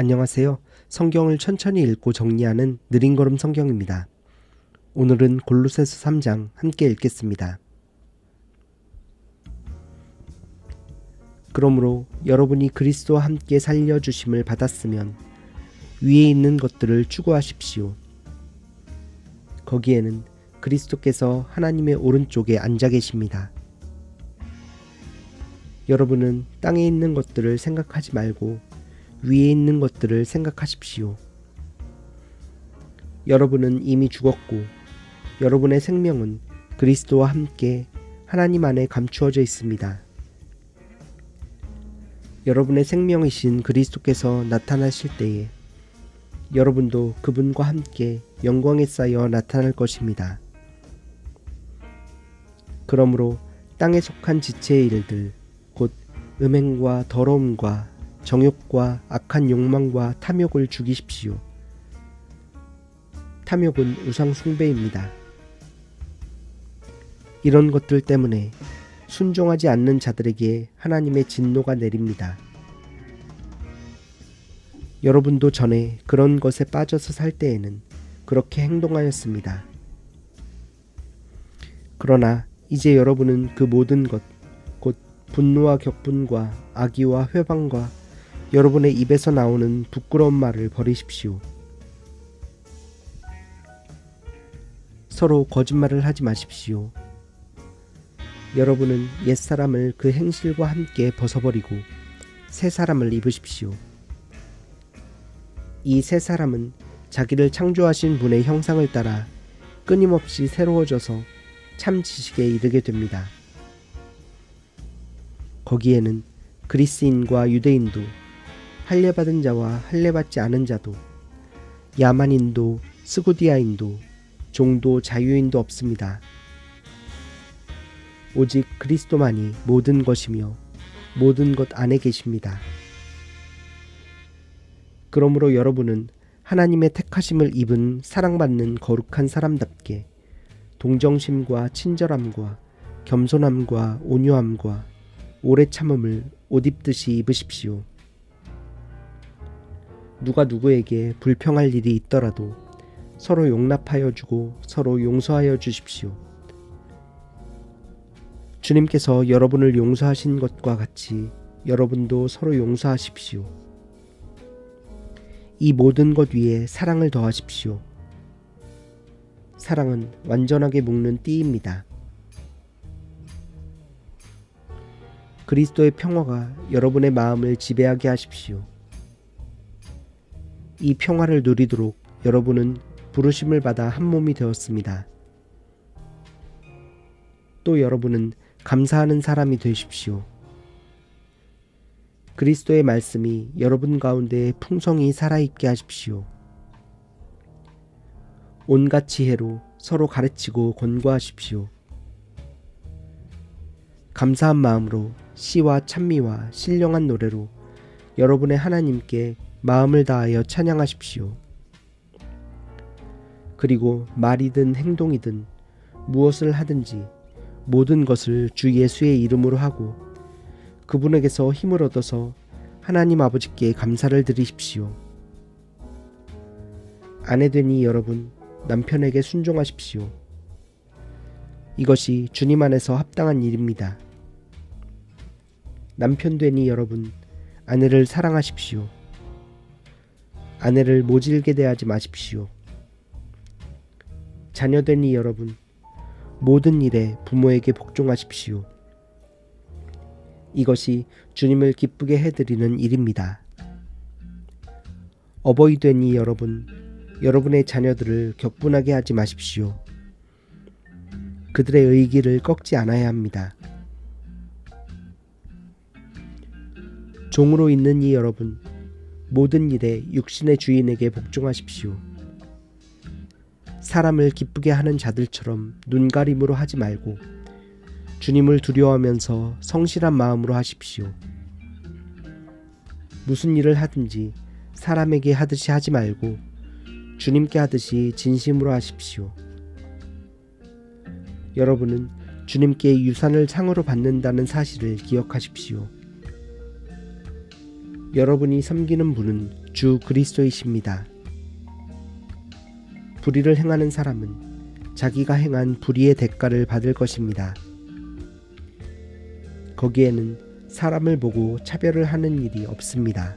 안녕하세요. 성경을 천천히 읽고 정리하는 느린 걸음 성경입니다. 오늘은 골로새서 3장 함께 읽겠습니다. 그러므로 여러분이 그리스도와 함께 살려 주심을 받았으면 위에 있는 것들을 추구하십시오. 거기에는 그리스도께서 하나님의 오른쪽에 앉아 계십니다. 여러분은 땅에 있는 것들을 생각하지 말고 위에 있는 것들을 생각하십시오. 여러분은 이미 죽었고 여러분의 생명은 그리스도와 함께 하나님 안에 감추어져 있습니다. 여러분의 생명이신 그리스도께서 나타나실 때에 여러분도 그분과 함께 영광에 쌓여 나타날 것입니다. 그러므로 땅에 속한 지체의 일들, 곧 음행과 더러움과 정욕과 악한 욕망과 탐욕을 죽이십시오. 탐욕은 우상 숭배입니다. 이런 것들 때문에 순종하지 않는 자들에게 하나님의 진노가 내립니다. 여러분도 전에 그런 것에 빠져서 살 때에는 그렇게 행동하였습니다. 그러나 이제 여러분은 그 모든 것, 곧 분노와 격분과 악의와 회방과 여러분의 입에서 나오는 부끄러운 말을 버리십시오. 서로 거짓말을 하지 마십시오. 여러분은 옛사람을 그 행실과 함께 벗어버리고 새 사람을 입으십시오. 이 새 사람은 자기를 창조하신 분의 형상을 따라 끊임없이 새로워져서 참 지식에 이르게 됩니다. 거기에는 그리스인과 유대인도 할례받은 자와 할례받지 않은 자도 야만인도 스구디아인도 종도 자유인도 없습니다. 오직 그리스도만이 모든 것이며 모든 것 안에 계십니다. 그러므로 여러분은 하나님의 택하심을 입은 사랑받는 거룩한 사람답게 동정심과 친절함과 겸손함과 온유함과 오래 참음을 옷 입듯이 입으십시오. 누가 누구에게 불평할 일이 있더라도 서로 용납하여 주고 서로 용서하여 주십시오. 주님께서 여러분을 용서하신 것과 같이 여러분도 서로 용서하십시오. 이 모든 것 위에 사랑을 더하십시오. 사랑은 완전하게 묶는 띠입니다. 그리스도의 평화가 여러분의 마음을 지배하게 하십시오. 이 평화를 누리도록 여러분은 부르심을 받아 한 몸이 되었습니다. 또 여러분은 감사하는 사람이 되십시오. 그리스도의 말씀이 여러분 가운데 풍성히 살아있게 하십시오. 온갖 지혜로 서로 가르치고 권고하십시오. 감사한 마음으로 시와 찬미와 신령한 노래로 여러분의 하나님께 마음을 다하여 찬양하십시오. 그리고 말이든 행동이든 무엇을 하든지 모든 것을 주 예수의 이름으로 하고 그분에게서 힘을 얻어서 하나님 아버지께 감사를 드리십시오. 아내 되니 여러분 남편에게 순종하십시오. 이것이 주님 안에서 합당한 일입니다. 남편 되니 여러분 아내를 사랑하십시오. 아내를 모질게 대하지 마십시오. 자녀되니 여러분 모든 일에 부모에게 복종하십시오. 이것이 주님을 기쁘게 해드리는 일입니다. 어버이 되니 여러분 여러분의 자녀들을 격분하게 하지 마십시오. 그들의 의기를 꺾지 않아야 합니다. 종으로 있는 이 여러분 모든 일에 육신의 주인에게 복종하십시오. 사람을 기쁘게 하는 자들처럼 눈가림으로 하지 말고 주님을 두려워하면서 성실한 마음으로 하십시오. 무슨 일을 하든지 사람에게 하듯이 하지 말고 주님께 하듯이 진심으로 하십시오. 여러분은 주님께 유산을 상으로 받는다는 사실을 기억하십시오. 여러분이 섬기는 분은 주 그리스도이십니다. 불의를 행하는 사람은 자기가 행한 불의의 대가를 받을 것입니다. 거기에는 사람을 보고 차별을 하는 일이 없습니다.